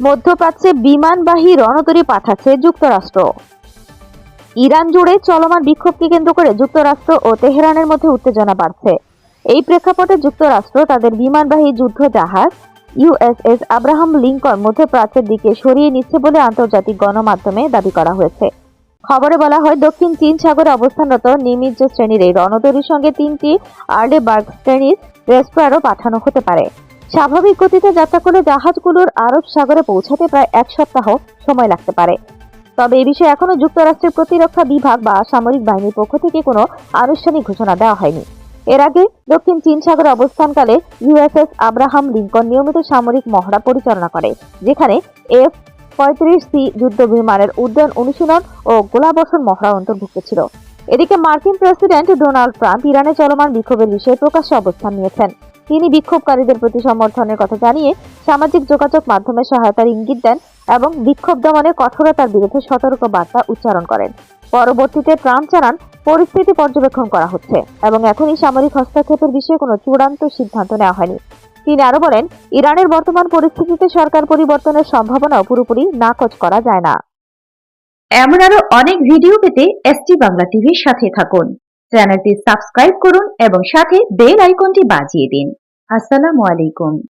মধ্যপ্রাচ্যে বিমানবাহী রণতরী পাঠাচ্ছে যুক্তরাষ্ট্র। ইরান জুড়ে চলমান বিক্ষোভকে কেন্দ্র করে যুক্তরাষ্ট্র ও তেহরানের মধ্যে উত্তেজনা বাড়ছে। এই প্রেক্ষাপটে যুক্তরাষ্ট্র তাদের বিমানবাহী যুদ্ধ জাহাজ ইউএসএস আব্রাহাম লিঙ্কন মধ্যপ্রাচ্যের দিকে সরিয়ে নিচ্ছে বলে আন্তর্জাতিক গণমাধ্যমে দাবি করা হয়েছে। খবরে বলা হয়, দক্ষিণ চীন সাগরে অবস্থানরত নিমিজ্জ শ্রেণির এই রণতরীর সঙ্গে তিনটি আর্লেবার্গ শ্রেণির রেস্ট্রারও পাঠানো হতে পারে। স্বাভাবিক গতিতে যাত্রা করলে জাহাজগুলোর আরব সাগরে পৌঁছাতে প্রায় এক সপ্তাহ সময় লাগতে পারে। তবে এই বিষয়ে এখনও যুক্তরাষ্ট্রের প্রতিরক্ষা বিভাগ বা সামরিক বাহিনীর পক্ষ থেকে কোনো আনুষ্ঠানিক ঘোষণা দেওয়া হয়নি। এর আগে দক্ষিণ চীন সাগরে অবস্থানকালে ইউএসএস আব্রাহাম লিঙ্কন নিয়মিত সামরিক মহড়া পরিচালনা করে, যেখানে এফ পঁয়ত্রিশ সি যুদ্ধ বিমানের উড্ডয়ন অনুশীলন ও গোলাবর্ষণ মহড়া অন্তর্ভুক্ত ছিল। এদিকে মার্কিন প্রেসিডেন্ট ডোনাল্ড ট্রাম্প ইরানে চলমান বিক্ষোভের বিষয়ে প্রকাশ্যে অবস্থান নিয়েছেন। তিনি বিক্ষোভকারীদের প্রতি সমর্থনের কথা জানিয়ে সামাজিক যোগাযোগ মাধ্যমে সহায়তার ইঙ্গিত দেন এবং বিক্ষোভ দমনে কঠোরতার বিরুদ্ধে সতর্ক বার্তা উচ্চারণ করেন। পরবর্তীতে ট্রাম্প জানান পরিস্থিতি পর্যবেক্ষণ করা হচ্ছে এবং এখনই সামরিক হস্তক্ষেপের বিষয়ে কোনো চূড়ান্ত সিদ্ধান্ত নেওয়া হয়নি। তিনি আরও বলেন, ইরানের বর্তমান পরিস্থিতিতে সরকার পরিবর্তনের সম্ভাবনাও পুরোপুরি নাকচ করা যায় না। এমন আরও অনেক ভিডিও পেতে এসটি বাংলা টিভির সাথে থাকুন। চ্যানেলটি সাবস্ক্রাইব করুন এবং সাথে বেল আইকনটি বাজিয়ে দিন। আসসালামু আলাইকুম।